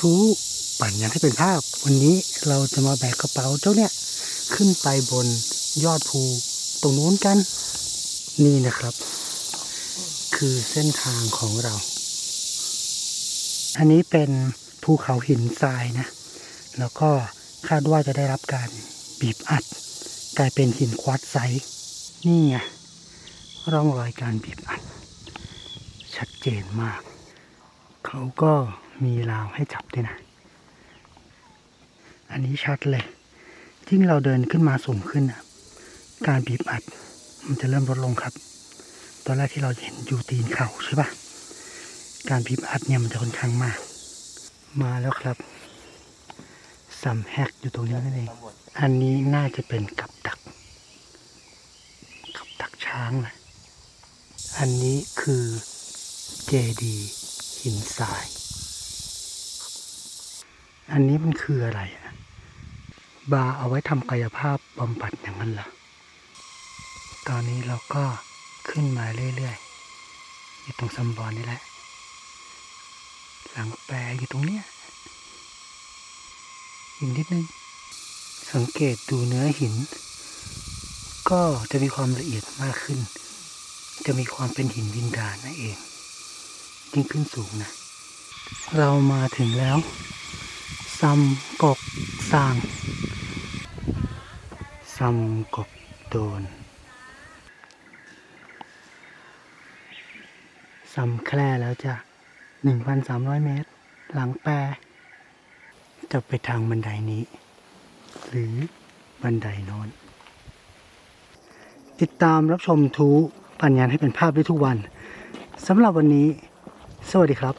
ทุปั่นยังให้เป็นภาพ วันนี้เราจะมาแบกกระเป๋าเจ้าเนี่ย ขึ้นไปบนยอดภูตรงนู้นกัน นี่นะครับ คือเส้นทางของเรา อันนี้เป็นภูเขาหินทรายนะ แล้วก็คาดว่าจะได้รับการบีบอัด กลายเป็นหินควอตไซต์นี่ไงร่องรอยการบีบอัด ชัดเจนมาก เขาก็ มีราวให้จับด้วยนะ อันนี้ชัดเลย ยิ่งเราเดินขึ้นมาสูงขึ้นนะการบีบอัดมันจะเริ่มลดลงครับ ตอนแรกที่เราเห็นอยู่ตีนเขาใช่ปะการบีบอัดเนี่ยมันจะค่อนข้างมาก มาแล้วครับซัมแฮกอยู่ตรงนี้นั่นเอง อันนี้น่าจะเป็นกับดัก กับดักช้างนะ อันนี้คือเจดีหินทราย อันนี้มันคืออะไรอะบาร์เอาไว้ทำกายภาพบำบัดอย่างนั้นเหรอ ตอนนี้เราก็ขึ้นมาเรื่อยๆ อยู่ตรงซัมบอนนี่แหละ หลังแปรอยู่ตรงเนี้ยอีกนิดนึง สังเกตดูเนื้อหิน ก็จะมีความละเอียดมากขึ้น จะมีความเป็นหินดินดานั่นเองยิ่งขึ้นสูงนะ เรามาถึงแล้ว ซัมกกสร้างซัมกกโดนซัมแคร่แล้วจ้ะหนึ่งพันสามร้อยเมตร หลังแปรจะไปทางบันไดนี้ หรือบันไดโน้น ติดตามรับชมทูปัญญาให้เป็นภาพได้ทุกวันสำหรับวันนี้ สวัสดีครับ